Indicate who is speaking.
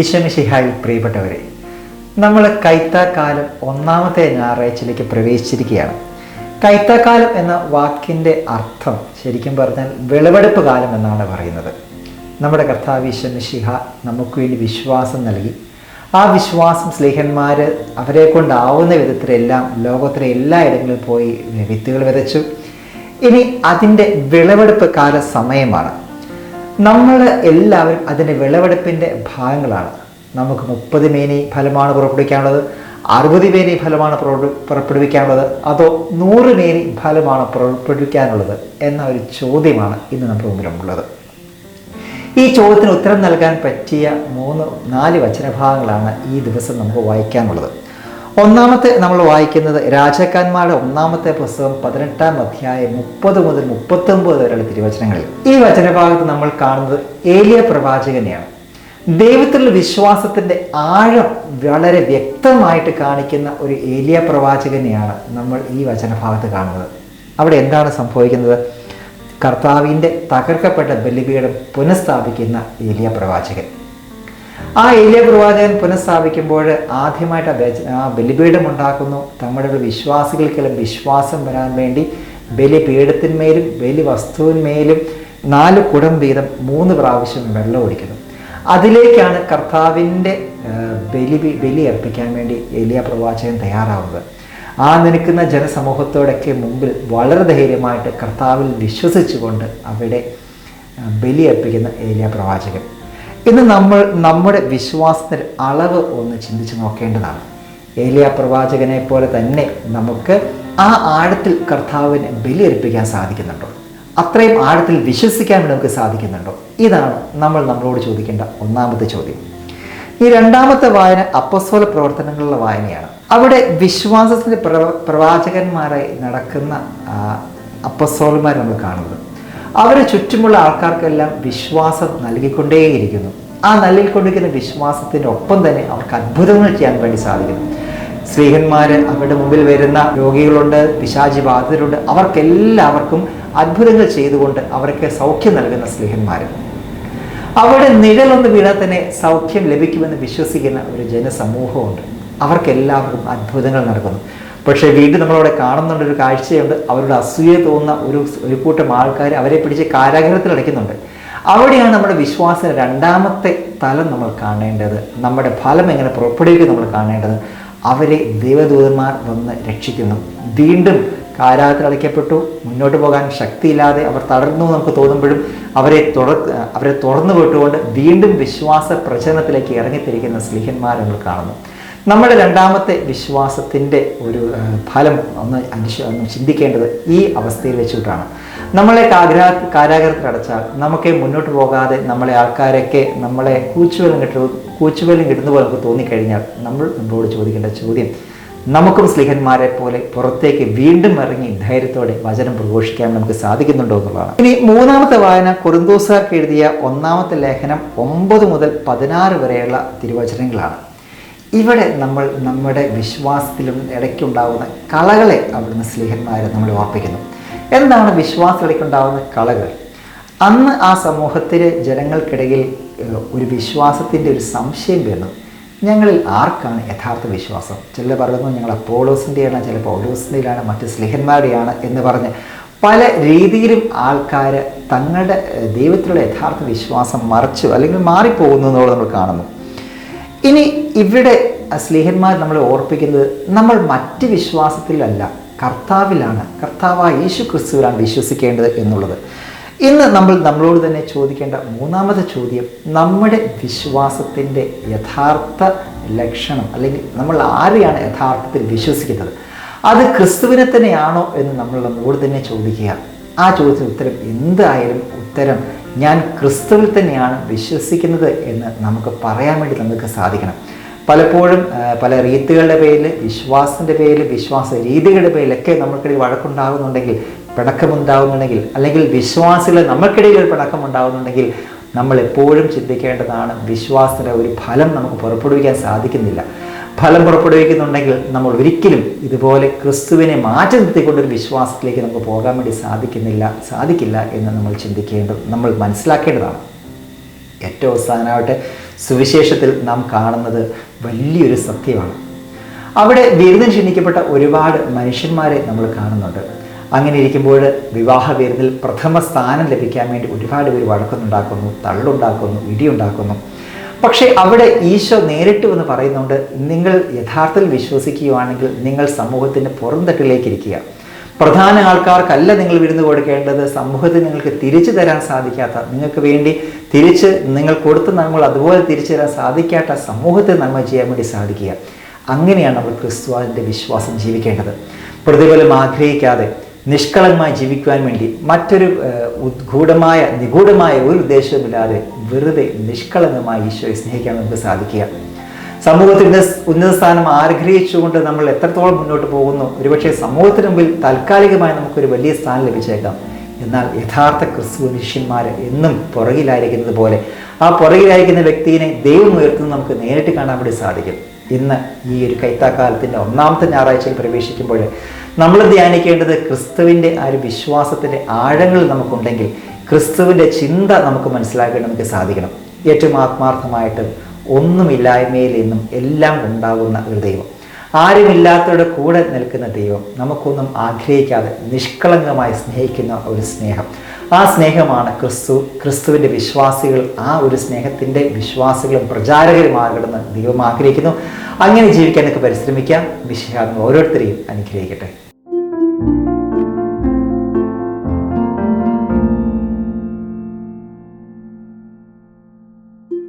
Speaker 1: ഈശ്വമിഷിഹായിൽ പ്രിയപ്പെട്ടവരെ നമ്മൾ കൈത്താക്കാലം ഒന്നാമത്തെ ഞായറാഴ്ചയിലേക്ക് പ്രവേശിച്ചിരിക്കുകയാണ്. കൈത്താക്കാലം എന്ന വാക്കിന്റെ അർത്ഥം ശരിക്കും പറഞ്ഞാൽ വിളവെടുപ്പ് കാലം എന്നാണ് പറയുന്നത്. നമ്മുടെ കർത്താവ് ഈശ്വമിഷിഹ നമുക്ക് വേണ്ടി വിശ്വാസം നൽകി. ആ വിശ്വാസം സ്ലേഹന്മാർ അവരെ കൊണ്ടാവുന്ന വിധത്തിലെല്ലാം ലോകത്തിലെ എല്ലായിടങ്ങളിലും പോയി വിത്തുകൾ വിതച്ചു. ഇനി അതിന്റെ വിളവെടുപ്പ് കാല സമയമാണ് നമ്മൾ എല്ലാവരും അതിന്റെ വിളവെടുപ്പിന്റെ ഭാഗങ്ങളാണ്. നമുക്ക് മുപ്പത് മേനി ഫലമാണ് പുറപ്പെടുവിക്കാനുള്ളത് അറുപത് മേനി ഫലമാണ് പുറപ്പെടു- പുറപ്പെടുവിക്കാനുള്ളത് അതോ നൂറ് മേനി ഫലമാണ് പുറപ്പെടുവിക്കാനുള്ളത് എന്ന ഒരു ചോദ്യമാണ് ഇന്ന് നമ്മുടെ മുമ്പിലുള്ളത്. ഈ ചോദ്യത്തിന് ഉത്തരം നൽകാൻ പറ്റിയ മൂന്ന് നാല് വചനഭാഗങ്ങളാണ് ഈ ദിവസം നമുക്ക് വായിക്കാനുള്ളത്. ഒന്നാമത്തെ നമ്മൾ വായിക്കുന്നത് രാജാക്കന്മാരുടെ ഒന്നാമത്തെ പുസ്തകം പതിനെട്ടാം അധ്യായം മുപ്പത് മുതൽ മുപ്പത്തൊമ്പത് വരെയുള്ള തിരുവചനങ്ങളിൽ. ഈ വചനഭാഗത്ത് നമ്മൾ കാണുന്നത് ഏലിയ പ്രവാചകനെയാണ്. ദൈവത്തിലുള്ള വിശ്വാസത്തിന്റെ ആഴം വളരെ വ്യക്തമായിട്ട് കാണിക്കുന്ന ഒരു ഏലിയ പ്രവാചകനെയാണ് നമ്മൾ ഈ വചനഭാഗത്ത് കാണുന്നത്. അവിടെ എന്താണ് സംഭവിക്കുന്നത്? കർത്താവിന്റെ തകർക്കപ്പെട്ട ബലിപീഠം പുനഃസ്ഥാപിക്കുന്ന ഏലിയ പ്രവാചകൻ. ആ ഏലിയ പ്രവാചകൻ പുനഃസ്ഥാപിക്കുമ്പോൾ ആദ്യമായിട്ട് ആ ബലിപീഠം ഉണ്ടാക്കുന്നു ഒരു വിശ്വാസികൾക്കെല്ലാം വിശ്വാസം വരാൻ വേണ്ടി ബലിപീഠത്തിന്മേലും ബലി വസ്തുവിന്മേലും നാല് കുടം വീതം മൂന്ന് പ്രാവശ്യം വെള്ളം ഒഴിക്കുന്നു. അതിലേക്കാണ് കർത്താവിന്റെ ബലി ബലി അർപ്പിക്കാൻ വേണ്ടി ഏലിയ പ്രവാചകൻ തയ്യാറാവുന്നത്. ആ നിൽക്കുന്ന ജനസമൂഹത്തോടൊക്കെ മുമ്പിൽ വളരെ ധൈര്യമായിട്ട് കർത്താവിൽ വിശ്വസിച്ചുകൊണ്ട് അവിടെ ബലി അർപ്പിക്കുന്ന ഏലിയ പ്രവാചകൻ. ഇന്ന് നമ്മൾ നമ്മുടെ വിശ്വാസത്തിന്റെ അളവ് ഒന്ന് ചിന്തിച്ച് നോക്കേണ്ടതാണ്. ഏലിയ പ്രവാചകനെ പോലെ തന്നെ നമുക്ക് ആ ആഴത്തിൽ കർത്താവിന് ബലിയർപ്പിക്കാൻ സാധിക്കുന്നുണ്ടോ? അത്രയും ആഴത്തിൽ വിശ്വസിക്കാൻ നമുക്ക് സാധിക്കുന്നുണ്ടോ? ഇതാണ് നമ്മൾ നമ്മളോട് ചോദിക്കേണ്ട ഒന്നാമത്തെ ചോദ്യം. ഈ രണ്ടാമത്തെ വായന അപ്പസ്വല പ്രവർത്തനങ്ങളുടെ വായനയാണ്. അവിടെ വിശ്വാസത്തിന്റെ പ്രവ പ്രവാചകന്മാരായി നടക്കുന്ന അപ്പസ്വലന്മാർ നമ്മൾ കാണുന്നത്. അവരെ ചുറ്റുമുള്ള ആൾക്കാർക്കെല്ലാം വിശ്വാസം നൽകിക്കൊണ്ടേയിരിക്കുന്നു. ആ നൽകിക്കൊണ്ടിരിക്കുന്ന വിശ്വാസത്തിന്റെ ഒപ്പം തന്നെ അവർക്ക് അത്ഭുതങ്ങൾ ചെയ്യാൻ വേണ്ടി സാധിക്കുന്നു. സ്ത്രീഹന്മാർ അവരുടെ മുമ്പിൽ വരുന്ന രോഗികളുണ്ട് പിശാചി ബാധിതരുണ്ട്. അവർക്കെല്ലാവർക്കും അത്ഭുതങ്ങൾ ചെയ്തുകൊണ്ട് അവർക്ക് സൗഖ്യം നൽകുന്ന സ്ത്രീഹന്മാർ അവിടെ നിഴലൊന്ന് വീണാൽ തന്നെ സൗഖ്യം ലഭിക്കുമെന്ന് വിശ്വസിക്കുന്ന ഒരു ജനസമൂഹമുണ്ട്. അവർക്കെല്ലാവർക്കും അത്ഭുതങ്ങൾ നടക്കുന്നു. പക്ഷേ വീണ്ടും നമ്മളവിടെ കാണുന്നുണ്ട് ഒരു കാഴ്ചയുണ്ട്. അവരുടെ അസൂയ തോന്നുന്ന ഒരു ഒരു കൂട്ടം ആൾക്കാർ അവരെ പിടിച്ച് കാരാഗ്രഹത്തിൽ അടയ്ക്കുന്നുണ്ട്. അവിടെയാണ് നമ്മുടെ വിശ്വാസ രണ്ടാമത്തെ തലം നമ്മൾ കാണേണ്ടത്. നമ്മുടെ ഫലം എങ്ങനെ പുറപ്പെടുവിക്കും നമ്മൾ കാണേണ്ടത്? അവരെ ദൈവദൂതന്മാർ വന്ന് രക്ഷിക്കുന്നു. വീണ്ടും കാരാഗ്രഹത്തിൽ അടയ്ക്കപ്പെട്ടു. മുന്നോട്ട് പോകാൻ ശക്തിയില്ലാതെ അവർ തളർന്നു നമുക്ക് തോന്നുമ്പോഴും അവരെ തുറ അവരെ തുറന്നു വിട്ടുകൊണ്ട് വീണ്ടും വിശ്വാസ പ്രചരണത്തിലേക്ക് ഇറങ്ങിത്തിരിക്കുന്ന സ്ലിഹന്മാർ നമ്മൾ കാണുന്നു. നമ്മുടെ രണ്ടാമത്തെ വിശ്വാസത്തിന്റെ ഒരു ഫലം ഒന്ന് അനുശ ഒന്ന് ചിന്തിക്കേണ്ടത് ഈ അവസ്ഥയിൽ വെച്ചിട്ടാണ് നമ്മളെ കാഗ്രാ കാരാഗ്രഹത്തിൽ അടച്ചാൽ നമുക്ക് മുന്നോട്ട് പോകാതെ നമ്മളെ ആൾക്കാരൊക്കെ നമ്മളെ കൂച്ചുവലും കിട്ടു കൂച്ചുവലും കിട്ടുന്ന പോലെ നമുക്ക് തോന്നിക്കഴിഞ്ഞാൽ നമ്മൾ നമ്മളോട് ചോദിക്കേണ്ട ചോദ്യം നമുക്കും സ്ലിഹന്മാരെ പോലെ പുറത്തേക്ക് വീണ്ടും ഇറങ്ങി ധൈര്യത്തോടെ വചനം പ്രഘോഷിക്കാൻ നമുക്ക് സാധിക്കുന്നുണ്ടോ എന്നുള്ളതാണ്. ഇനി മൂന്നാമത്തെ വായന കുറുന്തോസാർക്ക് എഴുതിയ ഒന്നാമത്തെ ലേഖനം ഒമ്പത് മുതൽ പതിനാറ് വരെയുള്ള തിരുവചനങ്ങളാണ്. ഇവിടെ നമ്മൾ നമ്മുടെ വിശ്വാസത്തിലും ഇടയ്ക്കുണ്ടാകുന്ന കളകളെ അവിടുന്ന് സ്ലിഹന്മാരെ നമ്മൾ ഓർപ്പിക്കുന്നു. എന്താണ് വിശ്വാസത്തിലേക്കുണ്ടാകുന്ന കളകൾ? അന്ന് ആ സമൂഹത്തിൽ ജനങ്ങൾക്കിടയിൽ ഒരു വിശ്വാസത്തിന്റെ ഒരു സംശയം വരുന്നു. ഞങ്ങളിൽ ആർക്കാണ് യഥാർത്ഥ വിശ്വാസം? ചിലർ പറയുന്നു ഞങ്ങൾ അപ്പോളോസിന്റെയാണ് ചില പൗലോസിന്റെയാണ് മറ്റ് സ്ലിഹന്മാരുടെയാണ് എന്ന് പറഞ്ഞ് പല രീതിയിലും ആൾക്കാർ തങ്ങളുടെ ദൈവത്തിലുള്ള യഥാർത്ഥ വിശ്വാസം മറച്ചു അല്ലെങ്കിൽ മാറിപ്പോകുന്നു എന്നുള്ളത് നമ്മൾ കാണുന്നു. ഇനി ഇവിടെ സ്നേഹന്മാർ നമ്മളെ ഓർപ്പിക്കുന്നത് നമ്മൾ മറ്റ് വിശ്വാസത്തിലല്ല കർത്താവിലാണ് കർത്താവായ യേശു ക്രിസ്തുവിലാണ് വിശ്വസിക്കേണ്ടത് എന്നുള്ളത്. ഇന്ന് നമ്മൾ നമ്മളോട് തന്നെ ചോദിക്കേണ്ട മൂന്നാമത്തെ ചോദ്യം നമ്മുടെ വിശ്വാസത്തിന്റെ യഥാർത്ഥ ലക്ഷണം അല്ലെങ്കിൽ നമ്മൾ ആരെയാണ് യഥാർത്ഥത്തിൽ വിശ്വസിക്കുന്നത്? അത് ക്രിസ്തുവിനെ തന്നെയാണോ എന്ന് നമ്മൾ നമ്മളോട് തന്നെ ചോദിക്കുക. ആ ചോദ്യത്തിന് ഉത്തരം എന്തായാലും ഉത്തരം ഞാൻ ക്രിസ്തുവിൽ തന്നെയാണ് വിശ്വസിക്കുന്നത് എന്ന് നമുക്ക് പറയാൻ വേണ്ടി നമുക്ക് സാധിക്കണം. പലപ്പോഴും പല റീത്തുകളുടെ പേരിൽ വിശ്വാസത്തിന്റെ പേരിൽ വിശ്വാസ രീതികളുടെ പേരിലൊക്കെ നമ്മൾക്കിടയിൽ വഴക്കുണ്ടാകുന്നുണ്ടെങ്കിൽ പിണക്കമുണ്ടാകുന്നുണ്ടെങ്കിൽ അല്ലെങ്കിൽ വിശ്വാസികൾ നമ്മൾക്കിടയിൽ ഒരു പിണക്കം നമ്മൾ എപ്പോഴും ചിന്തിക്കേണ്ടതാണ് വിശ്വാസത്തിന്റെ ഒരു ഫലം നമുക്ക് പുറപ്പെടുവിക്കാൻ സാധിക്കുന്നില്ല. ഫലം പുറപ്പെടുവിക്കുന്നുണ്ടെങ്കിൽ നമ്മൾ ഒരിക്കലും ഇതുപോലെ ക്രിസ്തുവിനെ മാറ്റി നിർത്തിക്കൊണ്ടൊരു വിശ്വാസത്തിലേക്ക് നമുക്ക് പോകാൻ വേണ്ടി സാധിക്കുന്നില്ല സാധിക്കില്ല എന്ന് നമ്മൾ ചിന്തിക്കേണ്ടത് നമ്മൾ മനസ്സിലാക്കേണ്ടതാണ്. ഏറ്റവും അവസാനമായിട്ട് സുവിശേഷത്തിൽ നാം കാണുന്നത് വലിയൊരു സത്യമാണ്. അവിടെ വിരുന്നിൽ ക്ഷണിക്കപ്പെട്ട ഒരുപാട് മനുഷ്യന്മാരെ നമ്മൾ കാണുന്നുണ്ട്. അങ്ങനെ ഇരിക്കുമ്പോൾ വിവാഹ വിരുന്നിൽ പ്രഥമ സ്ഥാനം ലഭിക്കാൻ വേണ്ടി ഒരുപാട് പേര് വഴക്കുന്നുണ്ടാക്കുന്നു തള്ളുണ്ടാക്കുന്നു ഇടിയുണ്ടാക്കുന്നു. പക്ഷേ അവിടെ ഈശോ നേരിട്ട് എന്ന് പറയുന്നുണ്ട് നിങ്ങൾ യഥാർത്ഥത്തിൽ വിശ്വസിക്കുകയാണെങ്കിൽ നിങ്ങൾ സമൂഹത്തിന്റെ പുറംതട്ടിലേക്ക് ഇരിക്കുക പ്രധാന ആൾക്കാർക്കല്ല നിങ്ങൾ വിരുന്ന് കൊടുക്കേണ്ടത്. സമൂഹത്തിൽ നിങ്ങൾക്ക് തിരിച്ചു തരാൻ സാധിക്കാത്ത നിങ്ങൾക്ക് വേണ്ടി തിരിച്ച് നിങ്ങൾ കൊടുത്ത നന്മകൾ അതുപോലെ തിരിച്ചു തരാൻ സാധിക്കാത്ത സമൂഹത്തെ നന്മ ചെയ്യാൻ വേണ്ടി സാധിക്കുക. അങ്ങനെയാണ് നമ്മൾ ക്രിസ്തുവാദിന്റെ വിശ്വാസം ജീവിക്കേണ്ടത്. പ്രതിഫലം ആഗ്രഹിക്കാതെ നിഷ്കളങ്കമായി ജീവിക്കുവാൻ വേണ്ടി മറ്റൊരു ഉദ്ഗൂഢമായ നിഗൂഢമായ ഒരു ഉദ്ദേശവുമില്ലാതെ വെറുതെ നിഷ്കളങ്കമായി ഈശോയെ സ്നേഹിക്കാൻ നമുക്ക് സാധിക്കുക. സമൂഹത്തിന്റെ ഉന്നത സ്ഥാനം ആഗ്രഹിച്ചുകൊണ്ട് നമ്മൾ എത്രത്തോളം മുന്നോട്ട് പോകുന്നു ഒരുപക്ഷെ സമൂഹത്തിന് മുമ്പിൽ താൽക്കാലികമായി നമുക്കൊരു വലിയ സ്ഥാനം ലഭിച്ചേക്കാം. എന്നാൽ യഥാർത്ഥ ക്രിസ്തു ശിഷ്യന്മാർ എന്നും പുറകിലായിരിക്കുന്നത് പോലെ ആ പുറകിലായിരിക്കുന്ന വ്യക്തിയെ ദൈവം ഉയർത്തുന്നത് നമുക്ക് നേരിട്ട് കാണാൻ വേണ്ടി സാധിക്കും. ഇന്ന് ഈ ഒരു കൈത്താക്കാലത്തിന്റെ ഒന്നാമത്തെ ഞായറാഴ്ചയിൽ പ്രവേശിക്കുമ്പോൾ നമ്മൾ ധ്യാനിക്കേണ്ടത് ക്രിസ്തുവിന്റെ ആ ഒരു വിശ്വാസത്തിന്റെ ആഴങ്ങൾ നമുക്കുണ്ടെങ്കിൽ ക്രിസ്തുവിന്റെ ചിന്ത നമുക്ക് മനസ്സിലാക്കാൻ നമുക്ക് സാധിക്കണം. ഏറ്റവും ആത്മാർത്ഥമായിട്ട് ഒന്നുമില്ലായ്മയിൽ നിന്നും എല്ലാം ഉണ്ടാകുന്ന ഒരു ദൈവം. ആരുമില്ലാത്തവരുടെ കൂടെ നിൽക്കുന്ന ദൈവം നമുക്കൊന്നും ആഗ്രഹിക്കാതെ നിഷ്കളങ്കമായി സ്നേഹിക്കുന്ന ഒരു സ്നേഹം. ആ സ്നേഹമാണ് ക്രിസ്തു ക്രിസ്തുവിന്റെ വിശ്വാസികൾ ആ ഒരു സ്നേഹത്തിന്റെ വിശ്വാസികളും പ്രചാരകരുമാകണമെന്ന് ദൈവം ആഗ്രഹിക്കുന്നു. അങ്ങനെ ജീവിക്കാനൊക്കെ പരിശ്രമിക്കാം. വിശ്വാസം ഓരോരുത്തരെയും അനുഗ്രഹിക്കട്ടെ.